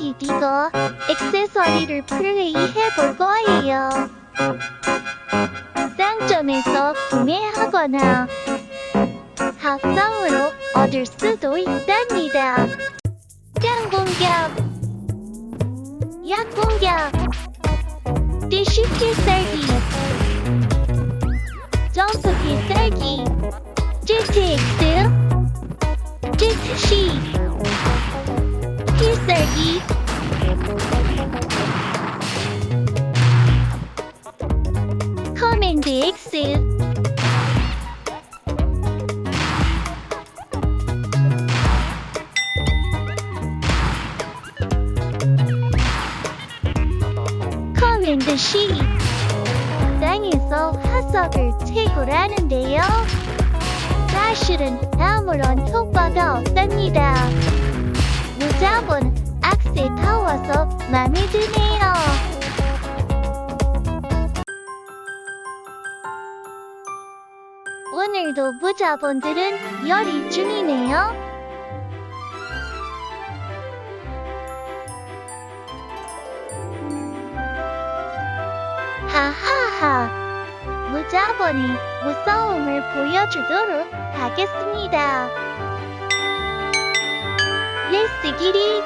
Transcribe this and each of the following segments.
디디거 액세서리를 플레이해 볼 거예요. 상점에서 구매하거나 합성으로 얻을 수도 있답니다. 짱 공격, 약 공격, 디쉬 필살기, 점프 필살기, GTX, GTC, 커맨드 C. 땅에서 화석을 채굴하는데요. 사실은 아무런 효과가 없답니다. 무자본 악세 타워서 맘에 드네요. 오늘도 무자본들은 열이 중이네요. 하하하. 무자본이 무서움을 보여주도록 하겠습니다. 레스 길이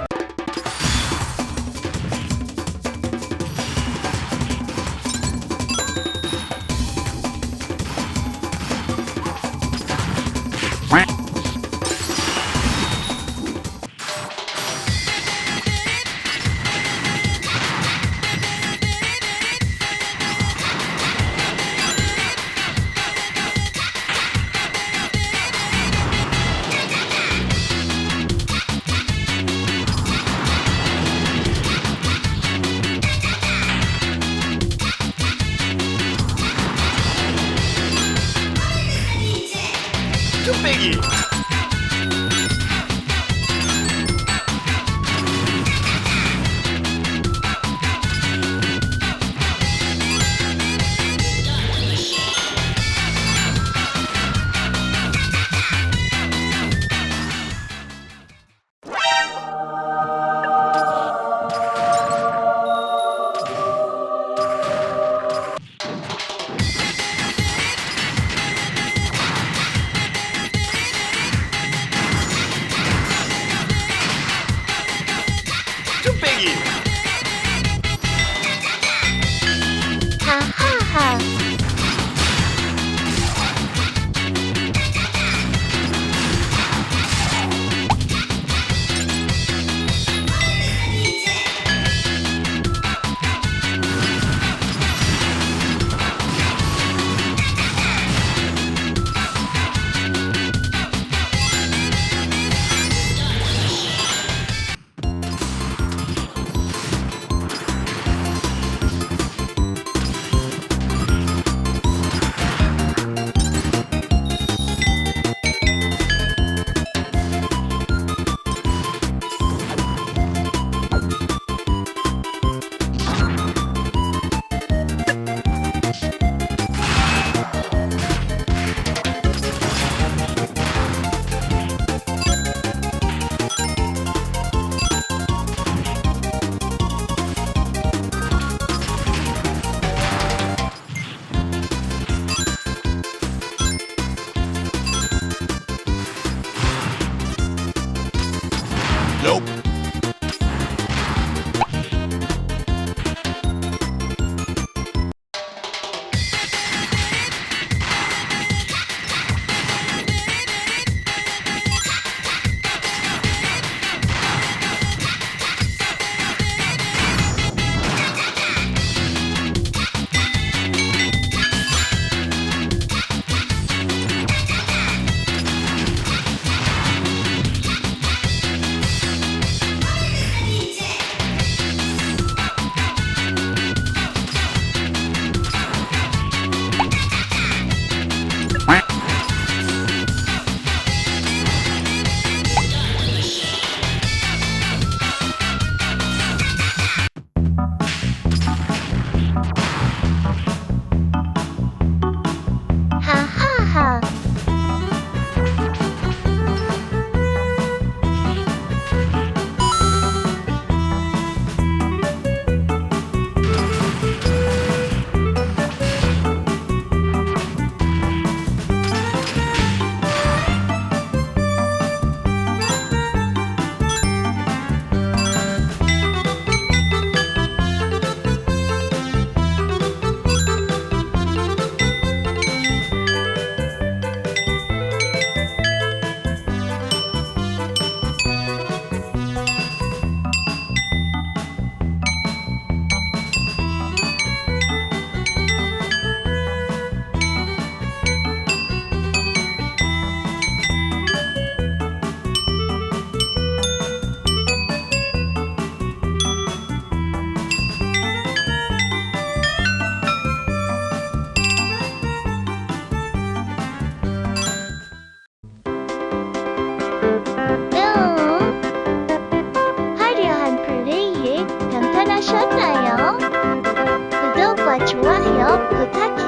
뚝 배기 Protect